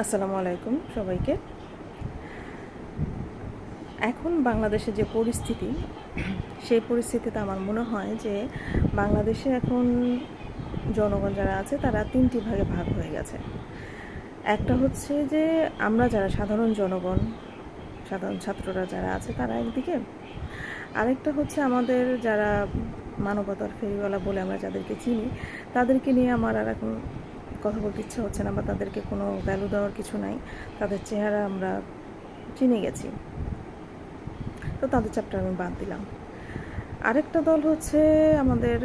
আসসালামু আলাইকুম সবাইকে। এখন বাংলাদেশে যে পরিস্থিতি, সেই পরিস্থিতিতে আমার মনে হয় যে বাংলাদেশে এখন জনগণ যারা আছে, তারা তিনটি ভাগে ভাগ হয়ে গেছে। একটা হচ্ছে যে আমরা যারা সাধারণ জনগণ, সাধারণ ছাত্ররা যারা আছে, তারা একদিকে। আরেকটা হচ্ছে আমাদের যারা মানবতার ফেরিওয়ালা বলে আমরা যাদেরকে চিনি, তাদেরকে নিয়ে আমার আর এখন কথা বলতে ইচ্ছা হচ্ছে না বা তাদেরকে কোনো ভ্যালু দেওয়ার কিছু নাই। তাদের চেহারা আমরা চিনে গেছি। তো তাদের চ্যাপ্টার আমি বাদ দিলাম। আরেকটা দল হচ্ছে আমাদের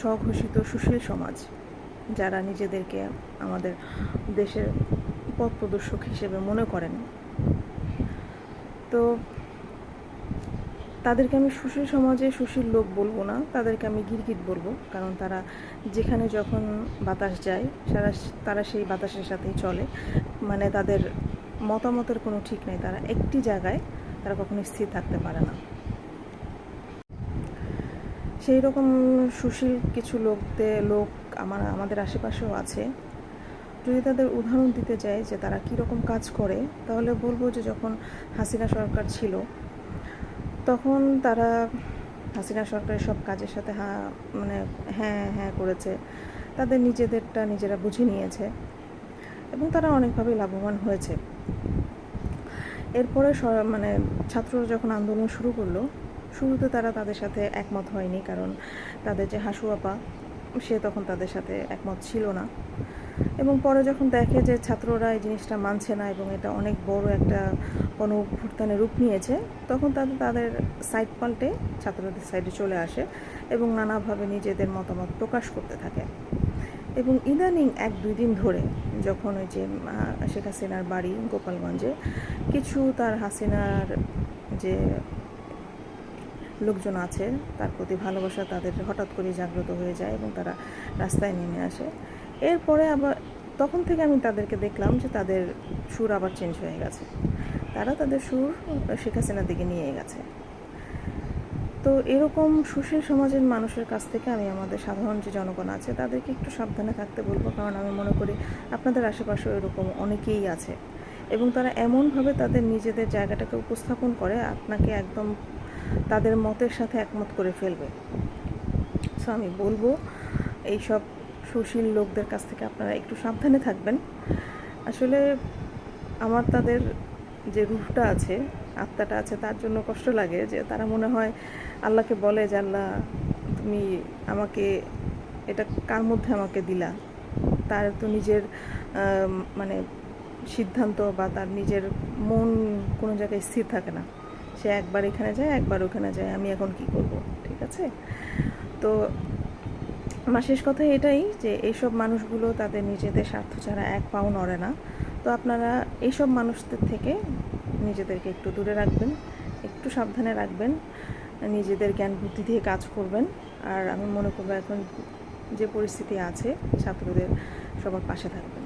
স্বঘোষিত সুশীল সমাজ, যারা নিজেদেরকে আমাদের দেশের পথ প্রদর্শক হিসেবে মনে করেন। তো তাদেরকে আমি সুশীল সমাজে সুশীল লোক বলব না, তাদেরকে আমি গিরগিট বলব। কারণ তারা যেখানে যখন বাতাস যায়, সারা তারা সেই বাতাসের সাথেই চলে। মানে তাদের মতামতের কোনো ঠিক নেই। তারা একটি জায়গায় তারা কখনো স্থির থাকতে পারে না। সেই রকম সুশীল কিছু লোকদের লোক আমার, আমাদের আশেপাশেও আছে। যদি তাদের উদাহরণ দিতে চাই যে তারা কীরকম কাজ করে, তাহলে বলব যে যখন হাসিনা সরকার ছিল তখন তারা হাসিনা সরকারের সব কাজের সাথে হা মানে হ্যাঁ হ্যাঁ করেছে। তাদের নিজেদেরটা নিজেরা বুঝে নিয়েছে এবং তারা অনেকভাবে লাভবান হয়েছে। এরপরে মানে ছাত্ররা যখন আন্দোলন শুরু করল, শুরুতে তারা তাদের সাথে একমত হয়নি কারণ তাদের যে হাসু আপা সে তখন তাদের সাথে একমত ছিল না। এবং পরে যখন দেখে যে ছাত্ররা এই জিনিসটা মানছে না এবং এটা অনেক বড় একটা কোনো অভ্যুত্থানের রূপ নিয়েছে, তখন তাদের তাদের সাইড পাল্টে ছাত্রদের সাইডে চলে আসে এবং নানাভাবে নিজেদের মতামত প্রকাশ করতে থাকে। এবং ইদানিং এক, দুই দিন ধরে যখন ওই যে শেখ হাসিনার বাড়ি গোপালগঞ্জে, কিছু তার হাসিনার যে লোকজন আছে, তার প্রতি ভালোবাসা তাদের হঠাৎ করে জাগ্রত হয়ে যায় এবং তারা রাস্তায় নেমে আসে। এরপরে আবার তখন থেকে আমি তাদেরকে দেখলাম যে তাদের সুর আবার চেঞ্জ হয়ে গেছে। তারা তাদের সুর শেখ হাসিনার দিকে নিয়ে গেছে। তো এরকম সুশীল সমাজের মানুষের কাছ থেকে আমি আমাদের সাধারণ যে জনগণ আছে, তাদেরকে একটু সাবধানে থাকতে বলব, কারণ আমি মনে করি আপনাদের আশেপাশে এরকম অনেকেই আছে। এবং তারা এমনভাবে তাদের নিজেদের জায়গাটাকে উপস্থাপন করে, আপনাকে একদম তাদের মতের সাথে একমত করে ফেলবে। সো আমি বলব, এইসব সুশীল লোকদের কাছ থেকে আপনারা একটু সাবধানে থাকবেন। আসলে আমার তাদের যে রূপটা আছে, আত্মাটা আছে, তার জন্য কষ্ট লাগে যে তারা মনে হয় আল্লাহকে বলে যে, আল্লাহ, তুমি আমাকে, এটা কার মধ্যে আমাকে দিলা? তার তো নিজের মানে সিদ্ধান্ত বা তার নিজের মন কোনো জায়গায় স্থির থাকে না। সে একবার এখানে যায়, একবার ওখানে যায়, আমি এখন কি করব, ঠিক আছে? তো আমার শেষ কথা এটাই যে এইসব মানুষগুলো তাদের নিজেদের স্বার্থ ছাড়া এক পাও নড়ে না। তো আপনারা এইসব মানুষদের থেকে নিজেদেরকে একটু দূরে রাখবেন, একটু সাবধানে রাখবেন, নিজেদের জ্ঞান বুদ্ধি দিয়ে কাজ করবেন। আর আমি মনে করব এখন যে পরিস্থিতি আছে, ছাত্রদের সবার পাশে থাকবেন।